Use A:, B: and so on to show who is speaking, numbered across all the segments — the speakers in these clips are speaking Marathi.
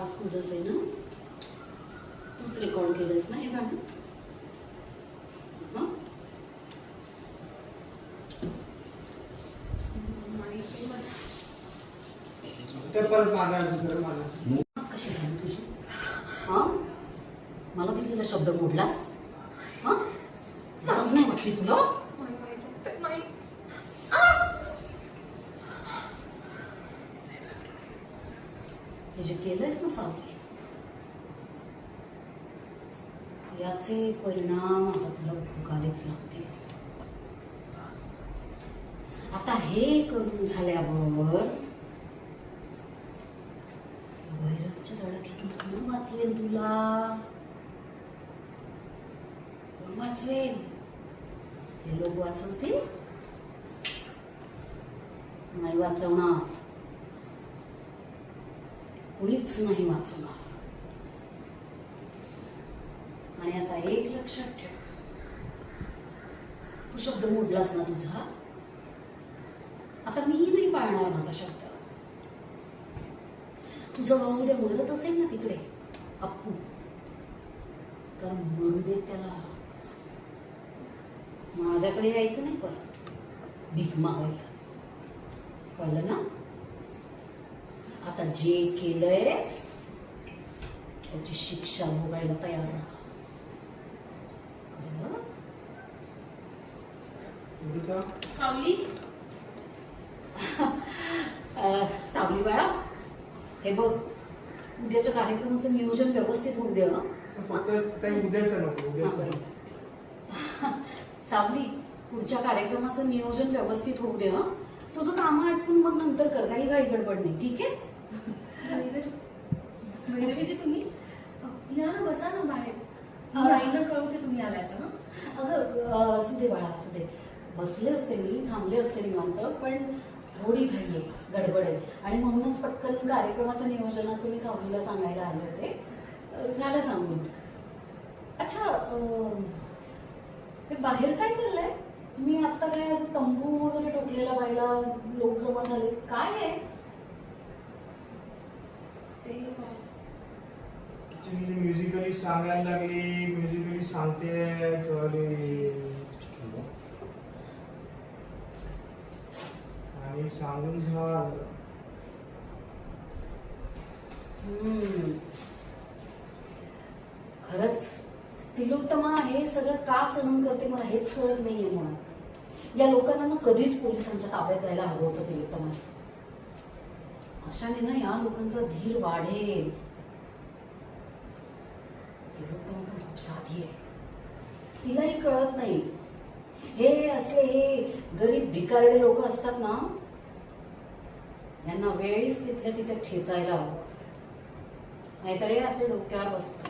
A: आवाज तुझाच आहे ना? तूच रेकॉर्ड केलंस ना हे गाणं? हं?
B: ते परत मागायचं तर मागायचं
A: कशी झाली तुझी? हा? मला दिलेला शब्द मोडलास? हा? लाज नाही वाटली तुला? हे जे केलंयस ना सावली याचे परिणाम आता तुला भोगावेच लागतील आता हे करून झाल्यावर भैरवच्या धडाक्यातून कोण वाचवेन तुला वाचवेन हे लोक वाचवतील नाही वाचवणार कुणीच नाही वाचवणार आणि आता एक लक्षात ठेव. तू शब्द मोडलास ना तुझा? आता मी नाही पाळणार माझा शब्द. तुझं भाऊ उद्या बोलत असेल ना तिकडे अप्पू. तर म्हणू दे त्याला. माझ्याकडे यायचं नाही परत. भीक मागायला. कळलं ना? आता जे केलंयस त्याची शिक्षा भोगायला तयार राहा सावली सावली बाळा हे बघ उद्याच्या कार्यक्रमाचं नियोजन व्यवस्थित होऊन दे.
B: फक्त काही उद्याचं नको उद्याचं
A: बरोबर. सावली पुढच्या कार्यक्रमाचं नियोजन व्यवस्थित होऊ दे. तुझं काम आटपून मग नंतर कर काही काही गडबड नाही ठीक आहे
C: भैरवीजी तुम्ही? या ना बसा ना बाहेर. आईला कळवते तुम्ही आल्याचं ना
A: अगं असू दे बाळा असू दे बसले असते मी थांबले असते निवांत पण थोडी घाई आहे गडबड आहे. आणि म्हणूनच पटकन कार्यक्रमाच्या नियोजनाचं मी सावलीला सांगायला आले होते. झालं सांगून. अच्छा हे बाहेर काय चाललंय? मी आता काय असं तंबू वगैरे टोकलेला पाहिला लोक जमा झाले. काय आहे
C: ते
B: म्युझिकली सांगायला लागली म्युझिकली सांगते आणि सांगून झालं.
A: हम्म. खरंच तिलोत्तमा हे सगळं का सहन करते मला हेच कळत नाहीये मुळात. या लोकांना ना कधीच पोलिसांच्या ताब्यात द्यायला हवं होतं तिलोत्तमा अशाने ना या लोकांचा धीर वाढेल. खूप साधी आहे. तिलाही कळत नाही. हे असे हे गरीब भिकारडे लोक असतात ना यांना वेळीच तिथल्या तिथे ठेचायला हवं. नाहीतर हे असे डोक्यावर बसतात.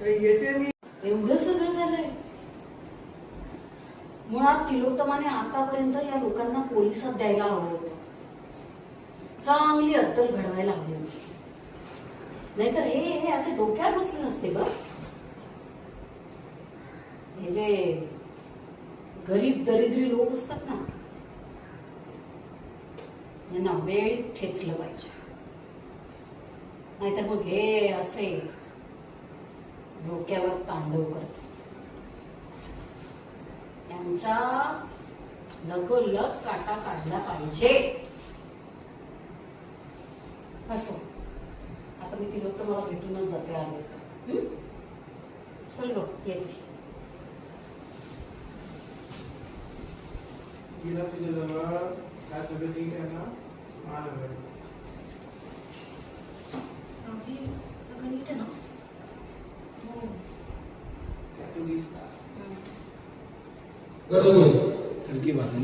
B: तर येते मी.
A: एवढं सगळं झालंय. मुळात तिलोत्तमाने आतापर्यंत या लोकांना पोलिसात द्यायला हवं होतं. चांगली अत्तल घडवायला हवी होती. नाहीतर हे हे असे डोक्यावर बसले नसते ग हे जे गरीब दरिद्री लोक असतात ना यांना वेळीच ठेचलं पाहिजे. नाहीतर मग हे असे डोक्यावर तांडव करतात. त्यांचा लगोलग काटा काढला पाहिजे. असो आता मी तिला तर मला भेटूनच जाते आले तर. हं? चल ग येते
B: गेला तुझ्याजवळ काय सगळं ठीक आहे ना?
C: सगळं नीट आहे ना?
B: तू दिसला.
A: हं.
D: हलकी बात ना.